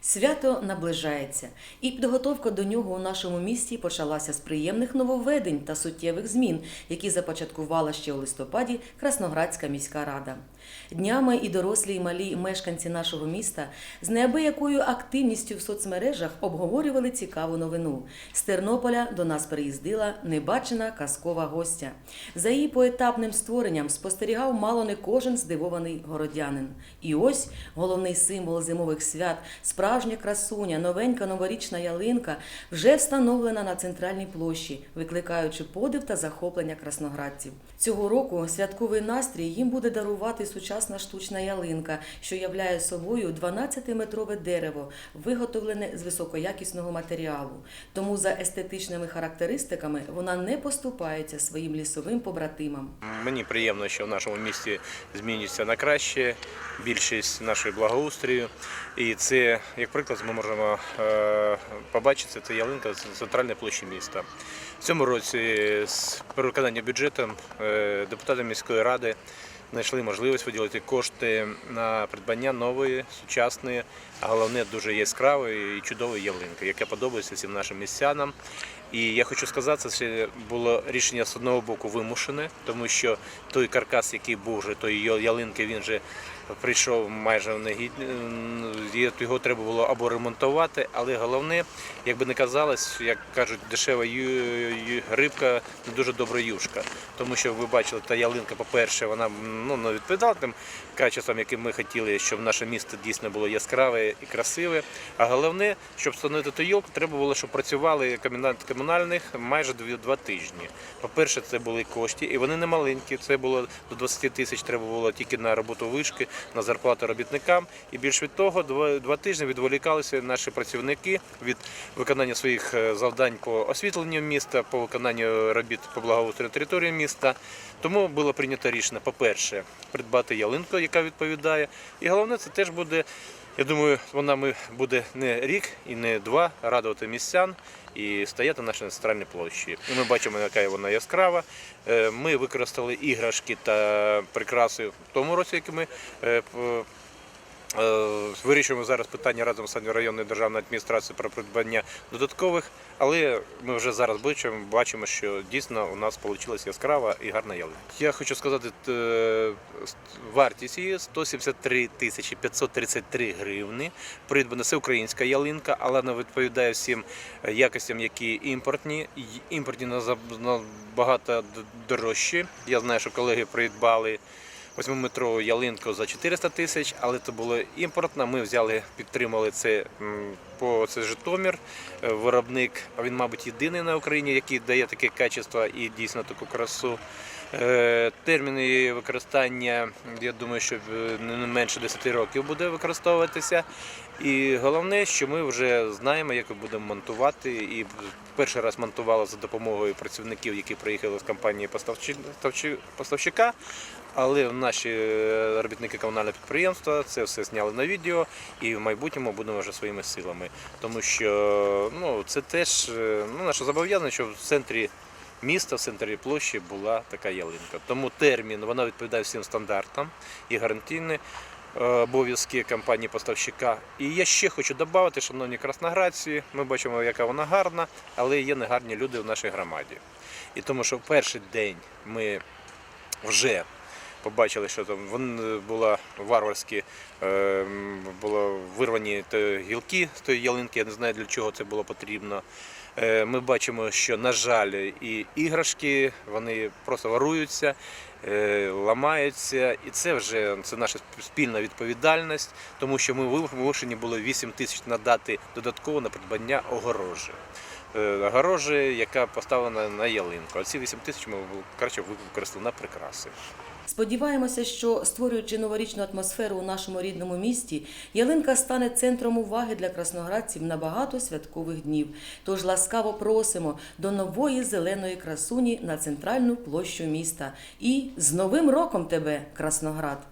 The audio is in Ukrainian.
Свято наближається, і підготовка до нього у нашому місті почалася з приємних нововведень та суттєвих змін, які започаткувала ще у листопаді Красноградська міська рада. Днями і дорослі, і малі мешканці нашого міста з неабиякою активністю в соцмережах обговорювали цікаву новину. З Тернополя до нас приїздила небачена казкова гостя. За її поетапним створенням спостерігав мало не кожен здивований городянин. І ось головний символ зимових свят, справжня красуня, новенька новорічна ялинка вже встановлена на центральній площі, викликаючи подив та захоплення красноградців. Цього року святковий настрій їм буде дарувати сучасна штучна ялинка, що являє собою 12-метрове дерево, виготовлене з високоякісного матеріалу. Тому за естетичними характеристиками вона не поступається своїм лісовим побратимам. Мені приємно, що в нашому місті змінюється на краще більшість нашої благоустрою. І це, як приклад, ми можемо е, побачити, це ялинка з центральної площі міста. В цьому році з перевиконання бюджетом е, депутати міської ради знайшли можливість виділити кошти на придбання нової, сучасної, а головне дуже яскравої і чудової ялинки, яка подобається всім нашим містянам. І я хочу сказати, це було рішення з одного боку вимушене, тому що той каркас, який був вже тої ялинки, він вже прийшов майже в негід... Його треба було або ремонтувати, але головне, як би не казалось, як кажуть, дешева рибка не дуже добра юшка. Тому що ви бачили, та ялинка, по-перше, вона ну, не відповідала тим качествам, яким ми хотіли, щоб наше місто дійсно було яскраве і красиве. А головне, щоб встановити ту ялку, треба було, щоб працювали комендант комунальних майже два тижні. По-перше, це були кошти, і вони не маленькі. Це було до 20 тисяч треба було тільки на роботу вишки, на зарплату робітникам. І більш від того, два, тижні відволікалися наші працівники від виконання своїх е, завдань по освітленню міста, по виконанню робіт по благоустрою території міста. Тому було прийнято рішення, по-перше, придбати ялинку, яка відповідає. І головне, це теж буде. Я думаю, вона буде не рік і не два радувати містян і стояти на нашій центральній площі. Ми бачимо, яка вона яскрава. Е, Ми використали іграшки та прикраси в тому році, які ми Е, Вирішуємо зараз питання разом з районною державною адміністрацією про придбання додаткових, але ми вже зараз бачимо, що дійсно у нас вийшла яскрава і гарна ялинка. Я хочу сказати, е, вартість її 173 тисячі 533 гривни. Придбана це українська ялинка, але вона відповідає всім якостям, які імпортні. Імпортні набагато дорожчі. Я знаю, що колеги придбали. 8-метрову ялинку за 400 тисяч, але це було імпортно. Ми взяли, підтримали це по це Житомир. Е, Виробник, а він, мабуть, єдиний на Україні, який дає таке качество і дійсно таку красу. Е, Термін її використання, я думаю, що е, не менше 10 років буде використовуватися. І головне, що ми вже знаємо, як будемо монтувати. І перший раз монтували за допомогою працівників, які приїхали з компанії поставщика. Але наші е, робітники комунального підприємства це все зняли на відео і в майбутньому будемо вже своїми силами. Тому що ну, це теж е, ну, наше зобов'язання, щоб в центрі міста, в центрі площі була така ялинка. Тому термін вона відповідає всім стандартам і гарантійні е, обов'язки компанії поставщика. І я ще хочу додати, шановні красноградці, ми бачимо, яка вона гарна, але є негарні люди в нашій громаді. І тому що в перший день ми вже побачили, що там вон була варварські, е, вирвані гілки з тої ялинки. Я не знаю для чого це було потрібно. Е, Ми бачимо, що, на жаль, і іграшки вони просто воруються, е, ламаються, і це вже це наша спільна відповідальність, тому що ми вимушені були 8 тисяч надати додатково на придбання огорожі. Е, Огорожі, яка поставлена на ялинку. А ці 8 тисяч ми краще використали на прикраси. Сподіваємося, що створюючи новорічну атмосферу у нашому рідному місті, ялинка стане центром уваги для красноградців на багато святкових днів. Тож ласкаво просимо до нової зеленої красуні на центральну площу міста. І з Новим роком тебе, Красноград!